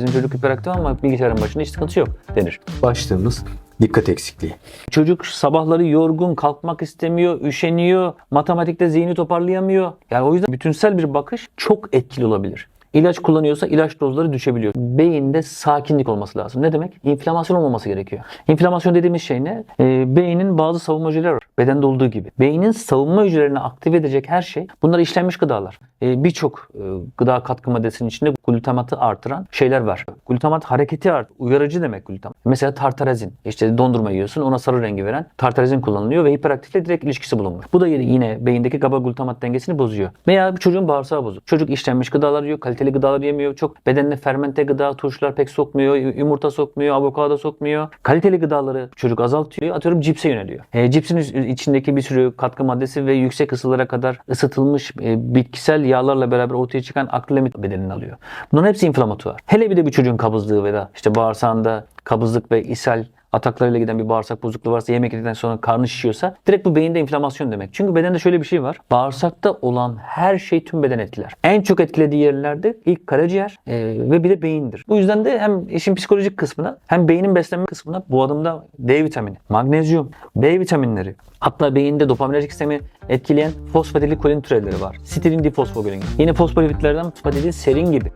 Bizim çocuk hiperaktif ama bilgisayarın başında hiç sıkıntı yok denir. Başlığımız dikkat eksikliği. Çocuk sabahları yorgun, kalkmak istemiyor, üşeniyor, matematikte zihni toparlayamıyor. Yani o yüzden bütünsel bir bakış çok etkili olabilir. İlaç kullanıyorsa ilaç dozları düşebiliyor. Beyinde sakinlik olması lazım. Ne demek? İnflamasyon olmaması gerekiyor. İnflamasyon dediğimiz şey ne? Ee, beynin bazı savunma hücreleri var. Bedende olduğu gibi. Beynin savunma hücrelerini aktive edecek her şey. Bunlar işlenmiş gıdalar. Ee, Birçok e, gıda katkı maddesinin içinde glutamatı artıran şeyler var. Glutamat hareketi art, uyarıcı demek glutamat. Mesela tartarazin. İşte dondurma yiyorsun ona sarı rengi veren tartarazin kullanılıyor ve hiperaktifle direkt ilişkisi bulunmuş. Bu da yine beyindeki GABA glutamat dengesini bozuyor. Veya bir çocuğun bağırsağı bozuk. Çocuk işlenmiş gıdalar yiyor, kaliteli gıdalar yemiyor. Çok bedenine fermente gıda, turşular pek sokmuyor, yumurta sokmuyor, avokado sokmuyor. Kaliteli gıdaları çocuk azaltıyor. Atıyorum cipse yöneliyor. E, cipsin içindeki bir sürü katkı maddesi ve yüksek ısılara kadar ısıtılmış e, bitkisel yağlarla beraber ortaya çıkan akrilamit bedenini alıyor. Bunların hepsi inflamatuar. Hele bir de bir çocuğun kabızlığı veya işte bağırsağında kabızlık ve ishal ataklarıyla giden bir bağırsak bozukluğu varsa yemek yedikten sonra karnı şişiyorsa direkt bu beyinde inflamasyon demek. Çünkü bedende şöyle bir şey var. Bağırsakta olan her şey tüm beden etkiler. En çok etkilediği yerlerde ilk karaciğer e, ve bir de beyindir. Bu yüzden de hem işin psikolojik kısmına hem beynin beslenme kısmına bu adımda D vitamini, magnezyum, B vitaminleri hatta beyinde dopaminerjik sistemi etkileyen fosfatili kolin türevleri var. Sitirin difosfogolin. Yine fosfolipitlerden fosfatili serin gibi.